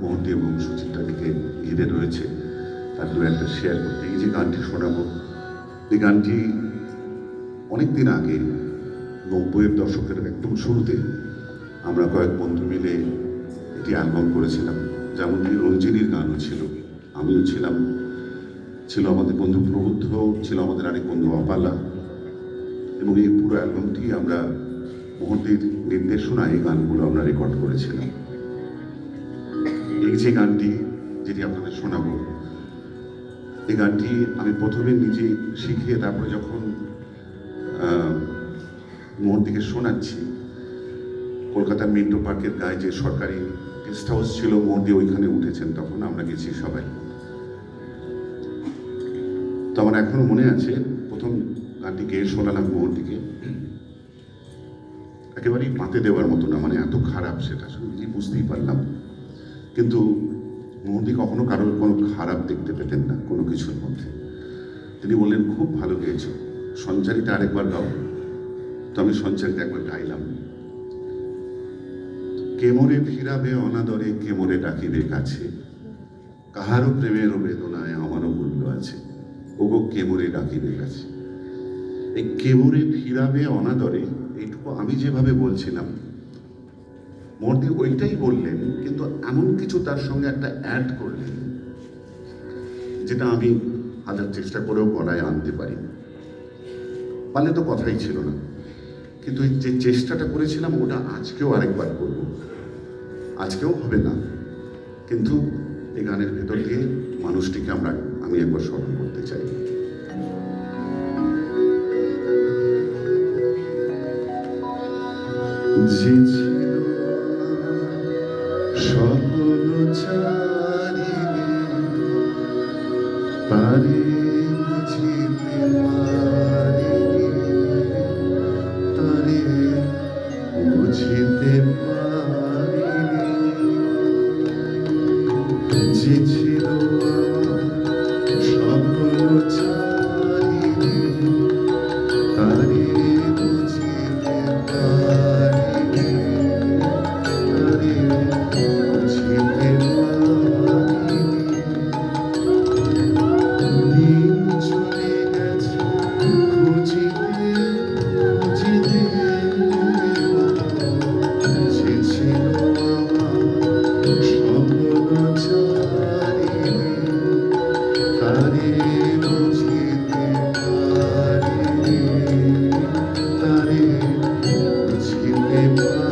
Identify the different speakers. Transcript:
Speaker 1: মোহন্তি এবং সুচিত্রা দিকে ঘিরে রয়েছে। তার দু একটা শেয়ার করতে। এই যে গানটি শোনাবো, এই গানটি অনেক দিন আগে নব্বইয়ের দশকের একদম শুরুতে আমরা কয়েক বন্ধু মিলে একটি অ্যালবাম করেছিলাম। যেমন কি রঞ্জিনীর গানও ছিল। আমিও ছিলাম। ছিল আমাদের বন্ধু প্রবুদ্ধ, ছিল আমাদের আরেক বন্ধু অপালা। এবং এই পুরো অ্যালবামটি আমরা মোহন্তির নির্দেশনায় এই গানগুলো আমরা রেকর্ড করেছিলাম। এই যে গানটি যেটি আপনাদের শোনাবো এই গানটি আমি প্রথমে নিজে শিখে তারপরে যখন আহ, মোহনদিকে শোনাচ্ছি কলকাতার মিন্টো পার্কের গায়ে যে সরকারি গেস্ট হাউস ছিল মোহনদি ওইখানে উঠেছেন তখন আমরা গেছি সবাই। তো আমার এখনও মনে আছে প্রথম গানটি গেয়ে শোনালাম মোহনদিকে একেবারেই পাতে দেওয়ার মতো না মানে এত খারাপ সেটা নিজেই বুঝতেই পারলাম। কিন্তু মোহনদি কখনো কারোর কোনো খারাপ দেখতে পেতেন না, কোনো কিছুর মধ্যে। তিনি বললেন, খুব ভালো গেয়েছ সঞ্চারিটা আরেকবার গাও। তো আমি সঞ্চারিটা একবার গাইলাম। কেমরে ফিরাবে অনাদরে, কেমরে ডাকিবে কাছে? কাহারও প্রেমের বেদনায় আমারও মূল্য আছে। ওগো, কেমরে ডাকিবে কাছে? এই কেমরে ফিরাবে অনাদরে, এইটুকু আমি যেভাবে বলছিলাম মোদি ওইটাই বললেন, কিন্তু এমন কিছু তার সঙ্গে একটা অ্যাড করলেন, যেটা আমি হাজার চেষ্টা করেও গলায় আনতে পারি। পারলে তো কথাই ছিল না। কিন্তু যে চেষ্টাটা করেছিলাম, ওটা আজকেও আরেকবার করব। আজকেও হবে না। কিন্তু এই গানের ভেতর দিয়ে মানুষটিকে আমরা, আমি একবার স্মরণ করতে চাই। ছিল সকল চারিবে তারে Amen.